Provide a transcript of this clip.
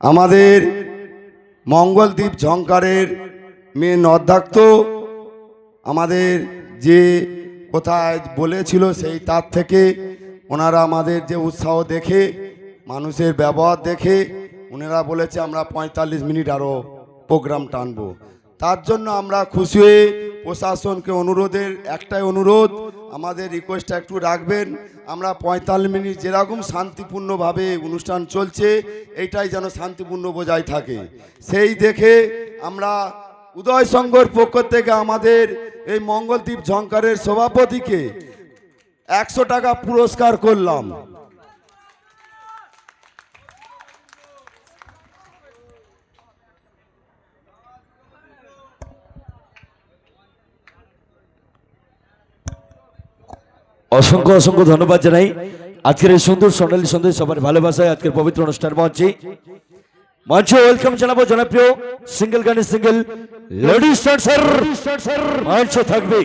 আমাদের মঙ্গলদ্বীপ ঝঙ্কারের মেন অধ্যক্ষ আমাদের যে কোথায় বলেছিল সেই তার থেকে ওনারা আমাদের যে উৎসাহ দেখে, মানুষের ব্যবহার দেখে, ওনারা বলেছে আমরা পঁয়তাল্লিশ মিনিট আরও প্রোগ্রাম টানবো। তার জন্য আমরা খুশি হয়ে প্রশাসনকে অনুরোধের একটাই অনুরোধ, আমাদের রিকোয়েস্টটা একটু রাখবেন। আমরা পঁয়তাল্লিশ মিনিট যেরকম শান্তিপূর্ণভাবে অনুষ্ঠান চলছে, এইটাই যেন শান্তিপূর্ণ বজায় থাকে। সেই দেখে আমরা উদয় সংঘর পক্ষ থেকে আমাদের এই মঙ্গলদ্বীপ ঝঙ্কারের সভাপতিকে একশো টাকা পুরস্কার করলাম। অসংখ্য অসংখ্য ধন্যবাদ জানাই আজকের এই সুন্দর সোনালী সন্দেশ সবার ভালোবাসায় আজকের পবিত্র অনুষ্ঠান মঞ্চে মঞ্চে ওয়েলকাম জানাবো জনপ্রিয় সিঙ্গেল গানের সিঙ্গেল লেডিস মঞ্চে থাকবে